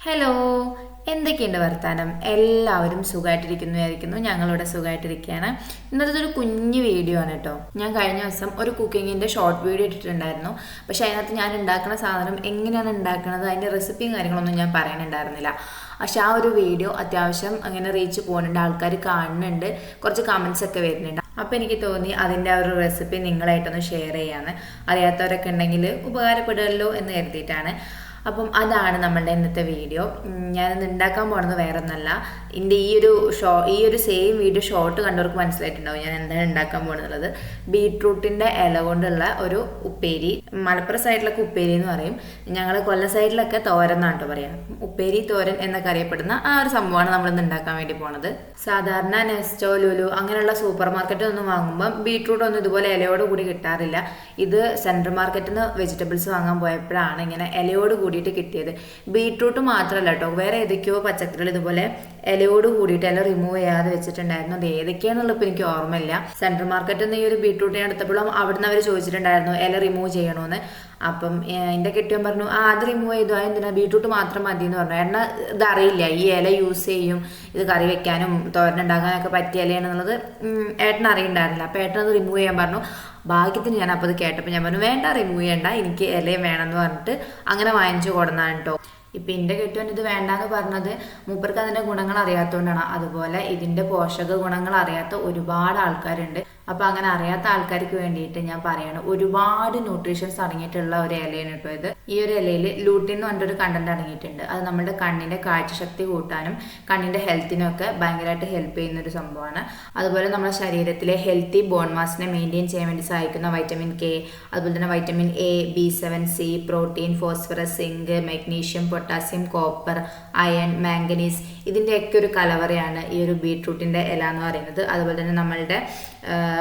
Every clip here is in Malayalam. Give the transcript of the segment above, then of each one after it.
ഹലോ എന്തൊക്കെയുണ്ട് വർത്താനം? എല്ലാവരും സുഖമായിട്ടിരിക്കുന്നു വിചാരിക്കുന്നു ഞങ്ങളിവിടെ സുഖമായിട്ടിരിക്കുകയാണ് ഇന്നത്തെ ഒരു കുഞ്ഞു വീഡിയോ ആണ് കേട്ടോ. ഞാൻ കഴിഞ്ഞ ദിവസം ഒരു കുക്കിങ്ങിന്റെ ഷോർട്ട് വീഡിയോ ഇട്ടിട്ടുണ്ടായിരുന്നു. പക്ഷെ അതിനകത്ത് ഞാൻ ഉണ്ടാക്കുന്ന സാധനം എങ്ങനെയാണ് ഉണ്ടാക്കുന്നത് അതിന്റെ റെസിപ്പിയും കാര്യങ്ങളൊന്നും ഞാൻ പറയാനുണ്ടായിരുന്നില്ല പക്ഷെ ആ ഒരു വീഡിയോ അത്യാവശ്യം അങ്ങനെ റീച്ച് പോകുന്നുണ്ട് ആൾക്കാർ കാണുന്നുണ്ട്. കുറച്ച് കമൻസ് ഒക്കെ വരുന്നുണ്ട്. അപ്പോൾ എനിക്ക് തോന്നി അതിന്റെ ആ ഒരു റെസിപ്പി നിങ്ങളായിട്ടൊന്ന് ഷെയർ ചെയ്യാന്ന്. അറിയാത്തവരൊക്കെ ഉണ്ടെങ്കിൽ ഉപകാരപ്പെടുമല്ലോ എന്ന് കരുതിയിട്ടാണ്. അപ്പം അതാണ് നമ്മളുടെ ഇന്നത്തെ വീഡിയോ ഞാനിന്ന് ഉണ്ടാക്കാൻ പോണത് വേറെ ഒന്നല്ല എന്റെ ഈ ഒരു ഷോ ഈ ഒരു സെയിം വീഡിയോ ഷോർട്ട് കണ്ടവർക്ക് മനസ്സിലായിട്ടുണ്ടാവും ഞാൻ എന്താണ് ഉണ്ടാക്കാൻ പോകുന്നത് ബീട്രൂട്ടിന്റെ ഇല കൊണ്ടുള്ള ഒരു ഉപ്പേരി മലപ്പുറം സൈഡിലൊക്കെ ഉപ്പേരി എന്ന് പറയും. ഞങ്ങൾ കൊല്ല സൈഡിലൊക്കെ തോരൻ എന്നാണ് കേട്ടോ പറയാം. ഉപ്പേരി തോരൻ എന്നൊക്കെ അറിയപ്പെടുന്ന ആ ഒരു സംഭവമാണ് നമ്മളിന്ന് ഉണ്ടാക്കാൻ വേണ്ടി പോണത്. സാധാരണ നെസ്റ്റോ ലുലു അങ്ങനെയുള്ള സൂപ്പർ മാർക്കറ്റിൽ വാങ്ങുമ്പോൾ ബീട്രൂട്ട് ഒന്നും ഇതുപോലെ ഇലയോട് കൂടി കിട്ടാറില്ല. ഇത് സെൻട്രൽ മാർക്കറ്റിൽ നിന്ന് വെജിറ്റബിൾസ് വാങ്ങാൻ പോയപ്പോഴാണ് ഇങ്ങനെ ഇലയോട് കൂടിയിട്ട് കിട്ടിയത്. ബീട്രൂട്ട് മാത്രമല്ല കേട്ടോ വേറെ ഏതൊക്കെയോ പച്ചക്കറികൾ ഇതുപോലെ ഇലയോട് കൂടിയിട്ട് ഇല റിമൂവ് ചെയ്യാതെ വെച്ചിട്ടുണ്ടായിരുന്നു. അത് ഏതൊക്കെയാണെന്നുള്ള ഇപ്പോൾ എനിക്ക് ഓർമ്മയില്ല. സെൻട്രൽ മാർക്കറ്റിൽ നിന്ന് ഈ ഒരു ബീട്രൂട്ടിനെ എടുത്തപ്പോഴും അവിടുന്ന് അവർ ചോദിച്ചിട്ടുണ്ടായിരുന്നു ഇല റിമൂവ് ചെയ്യണമെന്ന് അപ്പം എന്റെ എന്റെ കെട്ടിയൻ പറഞ്ഞു ആ അത് റിമൂവ് ചെയ്തു ആ എന്തിനാ? ബീട്രൂട്ട് മാത്രം മതി എന്ന് പറഞ്ഞു. എണ്ണ ഇതറിയില്ല ഈ ഇല യൂസ് ചെയ്യും ഇത് കറി വെക്കാനും തോരനുണ്ടാക്കാനൊക്കെ പറ്റിയ ഇലയാണെന്നുള്ളത് ഏട്ടൻ അറിയണ്ടായിരുന്നില്ല. അപ്പൊ ഏട്ടൻ അത് റിമൂവ് ചെയ്യാൻ പറഞ്ഞു. ഭാഗ്യത്തിന് ഞാൻ അപ്പോൾ അത് കേട്ടപ്പോൾ ഞാൻ പറഞ്ഞു വേണ്ട റിമൂവ് ചെയ്യണ്ട എനിക്ക് ഇലയും വേണമെന്ന് പറഞ്ഞിട്ട് അങ്ങനെ വാങ്ങിച്ചു കൊടുന്നാണ് കേട്ടോ ഇപ്പം എന്റെ കെട്ടുവൻ ഇത് വേണ്ടാന്ന് പറഞ്ഞത് മൂപ്പർക്ക് അതിന്റെ ഗുണങ്ങൾ അറിയാത്തതുകൊണ്ടാണ് അതുപോലെ ഇതിന്റെ പോഷക ഗുണങ്ങൾ അറിയാത്ത ഒരുപാട് ആൾക്കാരുണ്ട്. അപ്പം അങ്ങനെ അറിയാത്ത ആൾക്കാർക്ക് വേണ്ടിയിട്ട് ഞാൻ പറയണം ഒരുപാട് ന്യൂട്രീഷൻസ് അടങ്ങിയിട്ടുള്ള ഒരു ഇലയാണ് കേട്ടോ ഇത്. ഈ ഒരു ഇലയിൽ ലൂട്ടിൻ എന്ന് പറഞ്ഞൊരു കണ്ടന്റ് അടങ്ങിയിട്ടുണ്ട്. അത് നമ്മുടെ കണ്ണിന്റെ കാഴ്ചശക്തി കൂട്ടാനും കണ്ണിന്റെ ഹെൽത്തിനൊക്കെ ഭയങ്കരമായിട്ട് ഹെൽപ്പ് ചെയ്യുന്ന ഒരു സംഭവമാണ്. അതുപോലെ നമ്മുടെ ശരീരത്തിലെ ഹെൽത്തി ബോൺ മാസിനെ മെയിന്റെയിൻ ചെയ്യാൻ വേണ്ടി സഹായിക്കുന്ന വൈറ്റമിൻ കെ അതുപോലെ തന്നെ vitamin A B seven C protein phosphorus zinc magnesium potassium copper iron manganese ഇതിന്റെയൊക്കെ ഒരു കലവറയാണ് ഈ ഒരു ബീട്രൂട്ടിന്റെ ഇല എന്ന് പറയുന്നത്. അതുപോലെ തന്നെ നമ്മളുടെ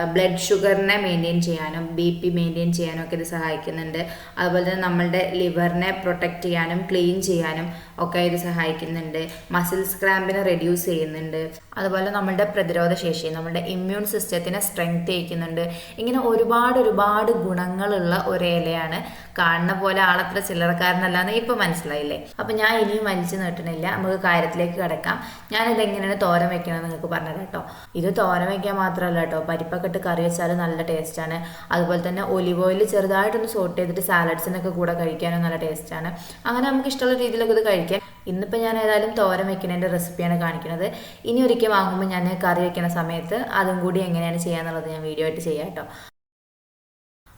ബ്ലഡ് ഷുഗറിനെ മെയിന്റെയിൻ ചെയ്യാനും ബി പി മെയിന്റെയിൻ ചെയ്യാനും ഒക്കെ ഇത് സഹായിക്കുന്നുണ്ട്. അതുപോലെ തന്നെ നമ്മളുടെ ലിവറിനെ പ്രൊട്ടക്റ്റ് ചെയ്യാനും ക്ലീൻ ചെയ്യാനും ഒക്കെ ഇത് സഹായിക്കുന്നുണ്ട്. മസിൽസ് ക്രാമ്പിനെ റെഡ്യൂസ് ചെയ്യുന്നുണ്ട്. അതുപോലെ നമ്മളുടെ പ്രതിരോധ ശേഷി നമ്മുടെ ഇമ്മ്യൂൺ സിസ്റ്റത്തിനെ സ്ട്രെങ്ത് ചെയ്യിക്കുന്നുണ്ട്. ഇങ്ങനെ ഒരുപാട് ഒരുപാട് ഗുണങ്ങളുള്ള ഒരു ഇലയാണ്. കാണുന്ന പോലെ ആളത്ര ചില്ലറക്കാരനല്ലാന്ന് ഇപ്പൊ മനസ്സിലായില്ലേ? അപ്പൊ ഞാൻ ഇനിയും വലിച്ചു നീട്ടണില്ല. നമുക്ക് കാര്യത്തിലേക്ക് കിടക്കാം. ഞാനിത് എങ്ങനെയാണ് തോരം വെക്കണമെന്ന് നിങ്ങൾക്ക് പറഞ്ഞത് കേട്ടോ. ഇത് തോരം വെക്കാൻ മാത്രമല്ല കേട്ടോ. പരിപ്പൊക്കെ ഇട്ട് കറി വെച്ചാൽ നല്ല ടേസ്റ്റാണ്. അതുപോലെ തന്നെ ഒലിവ് ഓയിൽ ചെറുതായിട്ടൊന്ന് സോട്ട് ചെയ്തിട്ട് സാലഡ്സിനൊക്കെ കൂടെ കഴിക്കാനും നല്ല ടേസ്റ്റാണ്. അങ്ങനെ നമുക്ക് ഇഷ്ടമുള്ള രീതിയിലൊക്കെ ഇത് കഴിക്കാം. ഇന്നിപ്പോൾ ഞാൻ ഏതായാലും തോരൻ വെക്കുന്നതിന്റെ റെസിപ്പിയാണ് കാണിക്കുന്നത്. ഇനി ഒരിക്കൽ വാങ്ങുമ്പോൾ ഞാൻ കറി വെക്കുന്ന സമയത്ത് അതും കൂടി എങ്ങനെയാണ് ചെയ്യാന്നുള്ളത് ഞാൻ വീഡിയോ ആയിട്ട് ചെയ്യാം കേട്ടോ.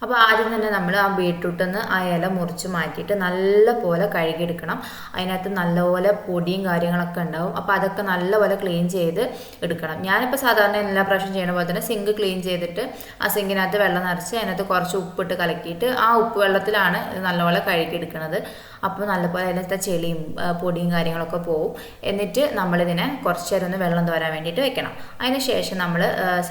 അപ്പോൾ ആദ്യം തന്നെ നമ്മൾ ആ ബീട്രൂട്ട് നിന്ന് ആ ഇല മുറിച്ച് മാറ്റിയിട്ട് നല്ല പോലെ കഴുകിയെടുക്കണം. അതിനകത്ത് നല്ലപോലെ പൊടിയും കാര്യങ്ങളൊക്കെ ഉണ്ടാവും. അപ്പോൾ അതൊക്കെ നല്ലപോലെ ക്ലീൻ ചെയ്ത് എടുക്കണം. ഞാനിപ്പോൾ സാധാരണ എല്ലാ പ്രാവശ്യം ചെയ്യുന്ന പോലെ തന്നെ സിങ്ക് ക്ലീൻ ചെയ്തിട്ട് ആ സിങ്കിനകത്ത് വെള്ളം നിറച്ച് അതിനകത്ത് കുറച്ച് ഉപ്പിട്ട് കലക്കിയിട്ട് ആ ഉപ്പ് വെള്ളത്തിലാണ് നല്ലപോലെ കഴുകിയെടുക്കുന്നത് അപ്പോൾ നല്ലപോലെ അതിനകത്തെ ചെളിയും പൊടിയും കാര്യങ്ങളൊക്കെ പോവും. എന്നിട്ട് നമ്മളിതിനെ കുറച്ച് നേരം ഒന്ന് വെള്ളം തോരാൻ വേണ്ടിയിട്ട് വെക്കണം. അതിന് ശേഷം നമ്മൾ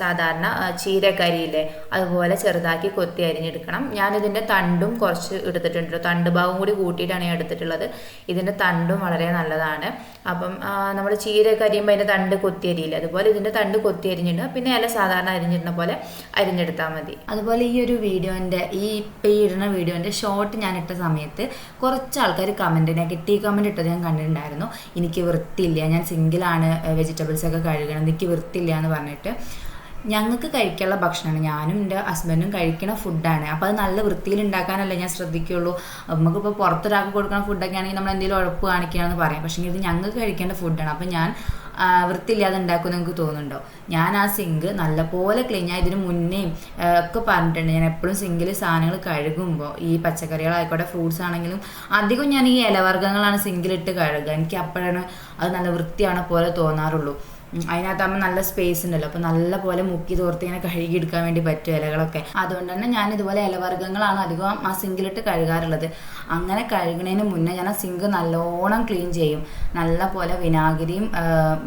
സാധാരണ ചീരക്കരിയില്ലേ അതുപോലെ ചെറുതാക്കി കൊത്തി അരിഞ്ഞെടുക്കണം. ഞാനിതിന്റെ തണ്ടും കുറച്ച് എടുത്തിട്ടുണ്ട്. തണ്ട് ഭാഗം കൂടി കൂട്ടിയിട്ടാണ് ഞാൻ എടുത്തിട്ടുള്ളത്. ഇതിന്റെ തണ്ടും വളരെ നല്ലതാണ്. അപ്പം നമ്മൾ ചീരയൊക്കെ അരിയുമ്പോൾ അതിന്റെ തണ്ട് കൊത്തി അരിയില്ല? അതുപോലെ ഇതിന്റെ തണ്ട് കൊത്തി അരിഞ്ഞിടുക പിന്നെ ഇല സാധാരണ അരിഞ്ഞിടുന്ന പോലെ അരിഞ്ഞെടുത്താൽ മതി. അതുപോലെ ഈ ഒരു വീഡിയോന്റെ ഈ ഇപ്പം ഈ ഇടുന്ന വീഡിയോന്റെ ഷോർട്ട് ഞാൻ ഇട്ട സമയത്ത് കുറച്ച് ആൾക്കാർ കമന്റ് നെഗറ്റീവ് കമന്റ് ഇട്ടത് ഞാൻ കണ്ടിട്ടുണ്ടായിരുന്നു. എനിക്ക് വൃത്തിയില്ല. ഞാൻ സിംഗിളാണ് വെജിറ്റബിൾസ് ഒക്കെ കഴുകണം. എനിക്ക് വൃത്തിയില്ല എന്ന് പറഞ്ഞിട്ട് ഞങ്ങൾക്ക് കഴിക്കാനുള്ള ഭക്ഷണമാണ്. ഞാനും എന്റെ ഹസ്ബൻഡും കഴിക്കുന്ന ഫുഡാണ് അപ്പോൾ അത് നല്ല വൃത്തിയിൽ ഉണ്ടാക്കാനല്ലേ ഞാൻ ശ്രദ്ധിക്കുള്ളൂ. നമുക്കിപ്പോൾ പുറത്തൊരാൾക്ക് കൊടുക്കുന്ന ഫുഡൊക്കെ ആണെങ്കിൽ നമ്മൾ എന്തെങ്കിലും ഉഴപ്പ് കാണിക്കുകയാണെന്ന് പറയാം. പക്ഷേ ഇത് ഞങ്ങൾക്ക് കഴിക്കേണ്ട ഫുഡാണ് അപ്പോൾ ഞാൻ വൃത്തിയില്ലാതെ ഉണ്ടാക്കുമെന്ന് നിങ്ങൾക്ക് തോന്നുന്നുണ്ടോ? ഞാൻ ആ സിങ്ക് നല്ലപോലെ ക്ലീൻ ഞാൻ ഇതിന് മുന്നേയും ഒക്കെ പറഞ്ഞിട്ടുണ്ട്. ഞാൻ എപ്പോഴും സിങ്കിൽ സാധനങ്ങൾ കഴുകുമ്പോൾ ഈ പച്ചക്കറികളായിക്കോട്ടെ ഫ്രൂട്ട്സ് ആണെങ്കിലും അധികം ഞാൻ ഈ ഇലവർഗങ്ങളാണ് സിങ്കിലിട്ട് കഴുകുക. എനിക്ക് അപ്പോഴാണ് അത് നല്ല വൃത്തിയാണ് പോലെ തോന്നാറുള്ളൂ. അതിനകത്താകുമ്പോൾ നല്ല സ്പേസ് ഉണ്ടല്ലോ. അപ്പോൾ നല്ല പോലെ മുക്കി തോർത്ത് ഇങ്ങനെ കഴുകിയെടുക്കാൻ വേണ്ടി പറ്റും ഇലകളൊക്കെ. അതുകൊണ്ട് തന്നെ ഞാൻ ഇതുപോലെ ഇലവർഗങ്ങളാണ് അധികം ആ സിങ്കിലിട്ട് കഴുകാറുള്ളത്. അങ്ങനെ കഴുകുന്നതിന് മുന്നേ ഞാൻ ആ സിങ്ക് നല്ലോണം ക്ലീൻ ചെയ്യും. നല്ല പോലെ വിനാഗിരിയും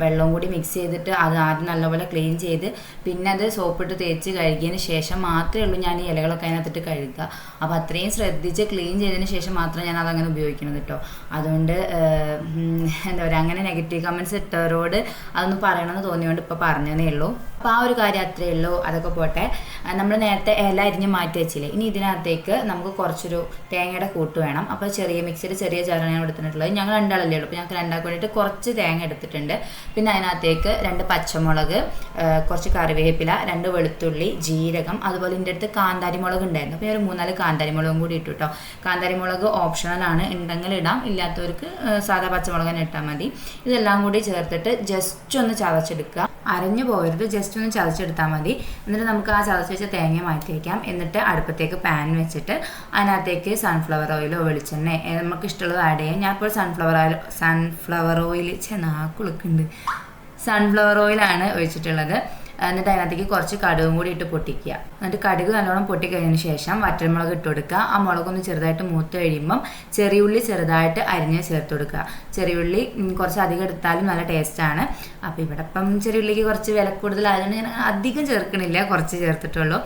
വെള്ളവും കൂടി മിക്സ് ചെയ്തിട്ട് അത് ആദ്യം നല്ലപോലെ ക്ലീൻ ചെയ്ത് പിന്നെ അത് സോപ്പിട്ട് തേച്ച് കഴുകിയതിന് ശേഷം മാത്രമേ ഉള്ളൂ ഞാൻ ഈ ഇലകളൊക്കെ അതിനകത്തിട്ട് കഴുകുക. അപ്പോൾ അത്രയും ശ്രദ്ധിച്ച് ക്ലീൻ ചെയ്തതിന് ശേഷം മാത്രം ഞാൻ അതങ്ങനെ ഉപയോഗിക്കുന്നത് കേട്ടോ. അതുകൊണ്ട് എന്താ പറയുക അങ്ങനെ നെഗറ്റീവ് കമൻസ് ഇട്ടവരോട് അതൊന്ന് പറയണമെന്ന് തോന്നിയോണ്ട് ഇപ്പോൾ പറഞ്ഞതേ ഉള്ളൂ. അപ്പോൾ ആ ഒരു കാര്യം അത്രയേ ഉള്ളൂ. അതൊക്കെ പോട്ടെ. നമ്മൾ നേരത്തെ ഇല അരിഞ്ഞ് മാറ്റി വെച്ചില്ലേ? ഇനി ഇതിനകത്തേക്ക് നമുക്ക് കുറച്ചൊരു തേങ്ങയുടെ കൂട്ട് വേണം. അപ്പോൾ ചെറിയ മിക്സിയിൽ ചെറിയ ചാറാണ് ഞാൻ എടുത്തിട്ടുള്ളത്. ഞങ്ങൾ രണ്ടാളല്ലേ ഉള്ളൂ. ഞങ്ങൾക്ക് രണ്ടാൾക്ക് വേണ്ടിയിട്ട് കുറച്ച് തേങ്ങ എടുത്തിട്ടുണ്ട്. പിന്നെ അതിനകത്തേക്ക് രണ്ട് പച്ചമുളക് കുറച്ച് കറിവേപ്പില രണ്ട് വെളുത്തുള്ളി ജീരകം അതുപോലെ എന്റെ അടുത്ത് കാന്താരി മുളക് ഉണ്ടായിരുന്നു. അപ്പോൾ ഒരു മൂന്നാൽ കാന്താരി മുളകും കൂടി ഇട്ടു കേട്ടോ കാന്താരി മുളക് ഓപ്ഷണലാണ് ഉണ്ടെങ്കിൽ ഇടാം. ഇല്ലാത്തവർക്ക് സാധാ പച്ചമുളക് തന്നെ ഇട്ടാൽ മതി. ഇതെല്ലാം കൂടി ചേർത്തിട്ട് ജസ്റ്റ് ഒന്ന് ചതച്ചെടുക്കുക. അരഞ്ഞു പോകരുത്. ജസ്റ്റ് ഒന്ന് ചതച്ചെടുത്താൽ മതി. എന്നിട്ട് നമുക്ക് ആ ചതച്ച് വെച്ച തേങ്ങ മാറ്റി വയ്ക്കാം എന്നിട്ട് അടുപ്പത്തേക്ക് പാൻ വെച്ചിട്ട് അതിനകത്തേക്ക് സൺഫ്ലവർ ഓയിലോ വെളിച്ചെണ്ണ നമുക്ക് ഇഷ്ടമുള്ളത് ആഡ് ചെയ്യാം. ഞാൻ ഇപ്പോൾ സൺഫ്ലവർ ഓയിൽ സൺഫ്ലവർ ഓയിൽ ചെന്നാക്കുളുക്കുണ്ട് സൺഫ്ലവർ ഓയിലാണ് ഒഴിച്ചിട്ടുള്ളത്. എന്നിട്ട് അതിനകത്തേക്ക് കുറച്ച് കടുകും കൂടി ഇട്ട് പൊട്ടിക്കുക. എന്നിട്ട് കടുക് നല്ലോണം പൊട്ടിക്കഴിഞ്ഞതിന് ശേഷം വറ്റൽമുളക് ഇട്ട് കൊടുക്കുക. ആ മുളകൊന്ന് ചെറുതായിട്ട് മൂത്ത് കഴിയുമ്പം ചെറിയുള്ളി ചെറുതായിട്ട് അരിഞ്ഞ് ചേർത്ത് കൊടുക്കുക. ചെറിയുള്ളി കുറച്ച് അധികം എടുത്താലും നല്ല ടേസ്റ്റാണ് അപ്പോൾ ഇവിടെ ഇപ്പം ചെറിയുള്ളിക്ക് കുറച്ച് വില കൂടുതലായതുകൊണ്ട് ഞാൻ അധികം ചേർക്കണില്ല. കുറച്ച് ചേർത്തിട്ടുള്ളൂ.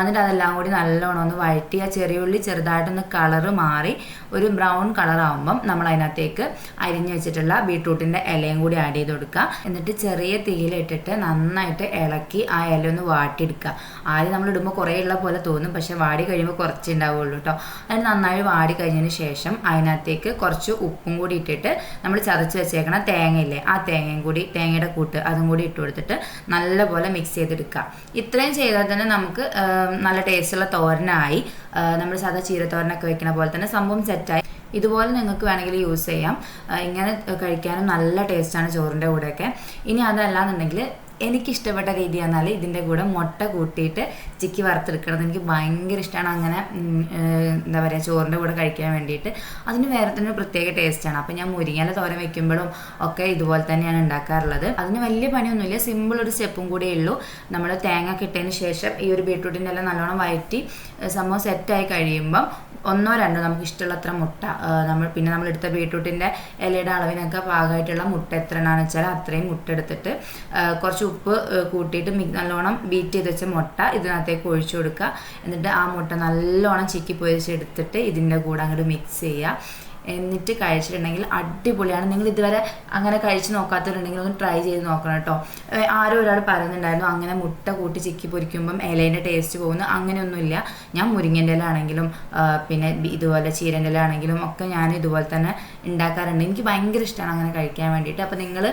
എന്നിട്ട് അതെല്ലാം കൂടി നല്ലോണം ഒന്ന് വഴറ്റി ആ ചെറിയുള്ളി ചെറുതായിട്ടൊന്ന് കളറ് മാറി ഒരു ബ്രൗൺ കളറാകുമ്പം നമ്മൾ അതിനകത്തേക്ക് അരിഞ്ഞു വെച്ചിട്ടുള്ള ബീട്രൂട്ടിന്റെ ഇലയും കൂടി ആഡ് ചെയ്ത് കൊടുക്കുക. എന്നിട്ട് ചെറിയ തീയിലിട്ടിട്ട് നന്നായിട്ട് ഇളക്കി ആ ഇല ഒന്ന് വാട്ടിയെടുക്കുക. ആദ്യം നമ്മൾ ഇടുമ്പോൾ കുറേ ഉള്ള പോലെ തോന്നും പക്ഷേ വാടി കഴിയുമ്പോൾ കുറച്ച് ഉണ്ടാവുള്ളൂ കേട്ടോ അത് നന്നായി വാടി കഴിഞ്ഞതിന് ശേഷം അതിനകത്തേക്ക് കുറച്ച് ഉപ്പും കൂടി ഇട്ടിട്ട് നമ്മൾ ചതച്ച് വെച്ചേക്കണ തേങ്ങയില്ലേ ആ തേങ്ങയും കൂടി തേങ്ങയുടെ കൂട്ട് അതും കൂടി ഇട്ട് കൊടുത്തിട്ട് നല്ലപോലെ മിക്സ് ചെയ്തെടുക്കുക. ഇത്രയും ചെയ്താൽ തന്നെ നമുക്ക് നല്ല ടേസ്റ്റുള്ള തോരനായി. നമ്മൾ സാധാ ചീരത്തോരനൊക്കെ വെക്കണ പോലെ തന്നെ സംഭവം സെറ്റായി. ഇതുപോലെ നിങ്ങൾക്ക് വേണമെങ്കിൽ യൂസ് ചെയ്യാം. ഇങ്ങനെ കഴിക്കാനും നല്ല ടേസ്റ്റാണ് ചോറിന്റെ കൂടെയൊക്കെ. ഇനി അതല്ലാന്നുണ്ടെങ്കിൽ എനിക്കിഷ്ടപ്പെട്ട രീതി എന്നാൽ ഇതിന്റെ കൂടെ മുട്ട കൂട്ടിയിട്ട് ചിക്കി വറുത്തെടുക്കണത് എനിക്ക് ഭയങ്കര ഇഷ്ടമാണ് അങ്ങനെ എന്താ പറയുക ചോറിന്റെ കൂടെ കഴിക്കാൻ വേണ്ടിയിട്ട്. അതിന് വേറെ തന്നെ പ്രത്യേക ടേസ്റ്റാണ് അപ്പോൾ ഞാൻ മുരിങ്ങല തോരൻ വെക്കുമ്പോഴും ഒക്കെ ഇതുപോലെ തന്നെയാണ് ഉണ്ടാക്കാറുള്ളത്. അതിന് വലിയ പണിയൊന്നുമില്ല. സിമ്പിൾ ഒരു സ്റ്റെപ്പും കൂടെ ഉള്ളൂ. നമ്മൾ തേങ്ങ കിട്ടിയതിന് ശേഷം ഈ ഒരു ബീട്രൂട്ടിന്റെ എല്ലാം നല്ലോണം വയറ്റി സംഭവം സെറ്റായി കഴിയുമ്പം ഒന്നോ രണ്ടോ നമുക്ക് ഇഷ്ടമുള്ള അത്ര മുട്ട നമ്മൾ പിന്നെ നമ്മൾ എടുത്ത ബീട്രൂട്ടിന്റെ ഇലയുടെ അളവിനൊക്കെ പാകമായിട്ടുള്ള മുട്ട എത്ര എണ്ണാന്ന് വെച്ചാൽ അത്രയും മുട്ട എടുത്തിട്ട് കുറച്ച് ഉപ്പ് കൂട്ടിയിട്ട് നല്ലോണം ബീറ്റ് ചെയ്ത് വെച്ച മുട്ട ഇതിനകത്തേക്ക് ഒഴിച്ചു കൊടുക്കുക. എന്നിട്ട് ആ മുട്ട നല്ലോണം ചിക്കി പൊരിച്ചെടുത്തിട്ട് ഇതിന്റെ കൂടെ അങ്ങോട്ട് മിക്സ് ചെയ്യുക. എന്നിട്ട് കഴിച്ചിട്ടുണ്ടെങ്കിൽ അടിപൊളിയാണ്. നിങ്ങൾ ഇതുവരെ അങ്ങനെ കഴിച്ച് നോക്കാത്തവരുണ്ടെങ്കിൽ ഒന്ന് ട്രൈ ചെയ്ത് നോക്കണം കേട്ടോ. ആരോ ഒരാൾ പറയുന്നുണ്ടായിരുന്നു അങ്ങനെ മുട്ട കൂട്ടി ചിക്കി പൊരിക്കുമ്പം ഇലേന്റെ ടേസ്റ്റ് പോകുന്നു. അങ്ങനെയൊന്നുമില്ല. ഞാൻ മുരിങ്ങന്റെ ആണെങ്കിലും പിന്നെ ഇതുപോലെ ചീരന്റെ ആണെങ്കിലും ഒക്കെ ഞാൻ ഇതുപോലെ തന്നെ ഉണ്ടാക്കാറുണ്ട്. എനിക്ക് ഭയങ്കര ഇഷ്ടമാണ് അങ്ങനെ കഴിക്കാൻ വേണ്ടിയിട്ട്. അപ്പോൾ നിങ്ങൾ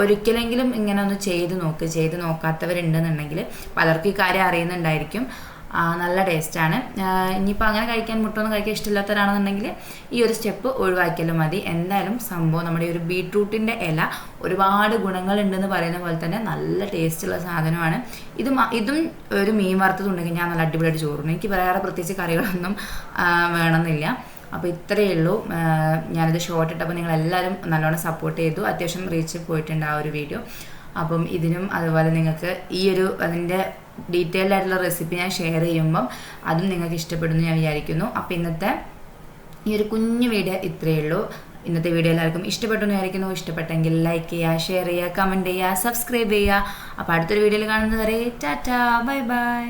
ഒരിക്കലെങ്കിലും ഇങ്ങനെ ഒന്ന് ചെയ്ത് നോക്ക്. ചെയ്ത് നോക്കാത്തവരുണ്ടെന്നുണ്ടെങ്കിൽ പലർക്കും ഈ കാര്യം അറിയുന്നുണ്ടായിരിക്കും. നല്ല ടേസ്റ്റാണ്. ഇനിയിപ്പോൾ അങ്ങനെ കഴിക്കാൻ മുട്ടൊന്നും കഴിക്കാൻ ഇഷ്ടമില്ലാത്തവരാണെന്നുണ്ടെങ്കിൽ ഈ ഒരു സ്റ്റെപ്പ് ഒഴിവാക്കിയാലും മതി. എന്തായാലും സംഭവം നമ്മുടെ ഒരു ബീട്രൂട്ടിന്റെ ഇല ഒരുപാട് ഗുണങ്ങളുണ്ടെന്ന് പറയുന്ന പോലെ തന്നെ നല്ല ടേസ്റ്റുള്ള സാധനമാണ്. ഇത് ഇതും ഒരു മീൻ വറുത്തതുണ്ടെങ്കിൽ ഞാൻ നല്ല അടിപൊളിയായിട്ട് ചോറുണ്ട് എനിക്ക് വേറെ പ്രത്യേകിച്ച് കറികളൊന്നും വേണമെന്നില്ല. അപ്പോൾ ഇത്രയേ ഉള്ളൂ. ഞാനിത് ഷോർട്ട് ഇട്ടപ്പോൾ നിങ്ങളെല്ലാവരും നല്ലോണം സപ്പോർട്ട് ചെയ്തു. അത്യാവശ്യം റീച്ച് പോയിട്ടുണ്ട് ആ ഒരു വീഡിയോ അപ്പം ഇതിനും അതുപോലെ നിങ്ങൾക്ക് ഈ ഒരു അതിന്റെ ഡീറ്റെയിൽഡ് ആയിട്ടുള്ള റെസിപ്പി ഞാൻ ഷെയർ ചെയ്യുമ്പം അതും നിങ്ങൾക്ക് ഇഷ്ടപ്പെടുന്നു ഞാൻ വിചാരിക്കുന്നു. അപ്പോൾ ഇന്നത്തെ ഈ ഒരു കുഞ്ഞു വീഡിയോ ഇത്രയേ ഉള്ളൂ. ഇന്നത്തെ വീഡിയോ എല്ലാവർക്കും ഇഷ്ടപ്പെട്ടു വിചാരിക്കുന്നു. ഇഷ്ടപ്പെട്ടെങ്കിൽ ലൈക്ക് ചെയ്യുക ഷെയർ ചെയ്യുക കമന്റ് ചെയ്യുക സബ്സ്ക്രൈബ് ചെയ്യുക. അപ്പോൾ അടുത്തൊരു വീഡിയോയിൽ കാണുന്നത് വരെ ടാറ്റാ ബൈ ബൈ